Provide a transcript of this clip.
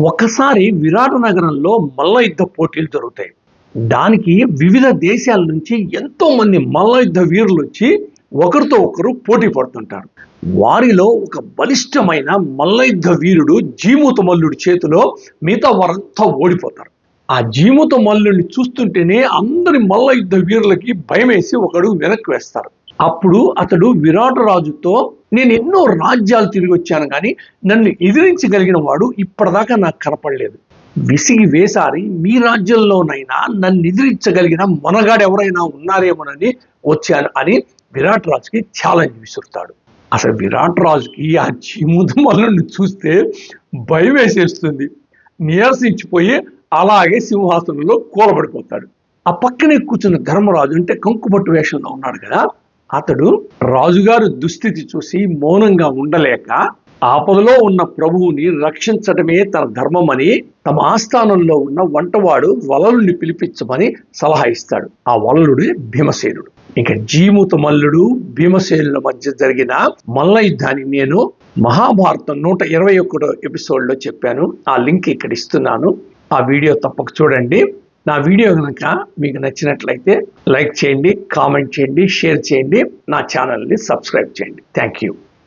ఒకసారి విరాట నగరంలో మల్ల యుద్ధ పోటీలు జరుగుతాయి. దానికి వివిధ దేశాల నుంచి ఎంతో మంది మల్ల యుద్ధ వీరులు వచ్చి ఒకరితో ఒకరు పోటీ పడుతుంటారు. వారిలో ఒక బలిష్టమైన మల్ల యుద్ధ వీరుడు జీమూత మల్లుడి చేతిలో మిగతా వారంతా ఓడిపోతారు. ఆ జీమూత మల్లుడిని చూస్తుంటేనే అందరి మల్ల యుద్ధ వీరులకి భయమేసి ఒకడు వెనక్కి వేస్తారు. అప్పుడు అతడు విరాట రాజుతో నేను ఎన్నో రాజ్యాలు తిరిగి వచ్చాను కానీ నన్ను ఎదిరించగలిగిన వాడు ఇప్పటిదాకా నాకు కనపడలేదు. విసిగి వేసారి మీ రాజ్యంలోనైనా నన్ను ఎదిరించగలిగిన మనగాడు ఎవరైనా ఉన్నారేమోనని వచ్చాను అని విరాట్ రాజుకి ఛాలెంజ్ విసురుతాడు. అసలు విరాట్ రాజుకి ఆ జీముద మల్లుని చూస్తే భయం వేసేస్తుంది. నీరసించిపోయి అలాగే సింహాసనంలో కూలబడిపోతాడు. ఆ పక్కనే కూర్చున్న ధర్మరాజు అంటే కంకుపట్టు వేషంలో ఉన్నాడు కదా అతడు రాజుగారు దుస్థితి చూసి మౌనంగా ఉండలేక ఆపదలో ఉన్న ప్రభువుని రక్షించడమే తన ధర్మమని తమ ఆస్థానంలో ఉన్న వంటవాడు వలలుని పిలిపించమని సలహా ఇస్తాడు. ఆ వలలుడే భీమసేనుడు. ఇక జీముత మల్లుడు భీమసేనుల మధ్య జరిగిన మల్ల యుద్ధాన్ని నేను మహాభారతం నూట ఇరవై ఒకటో ఎపిసోడ్లో చెప్పాను. ఆ లింక్ ఇక్కడ ఇస్తున్నాను. ఆ వీడియో తప్పక చూడండి. నా వీడియో కనుక మీకు నచ్చినట్లయితే లైక్ చేయండి కామెంట్ చేయండి షేర్ చేయండి నా ఛానల్ని సబ్స్క్రైబ్ చేయండి. Thank you.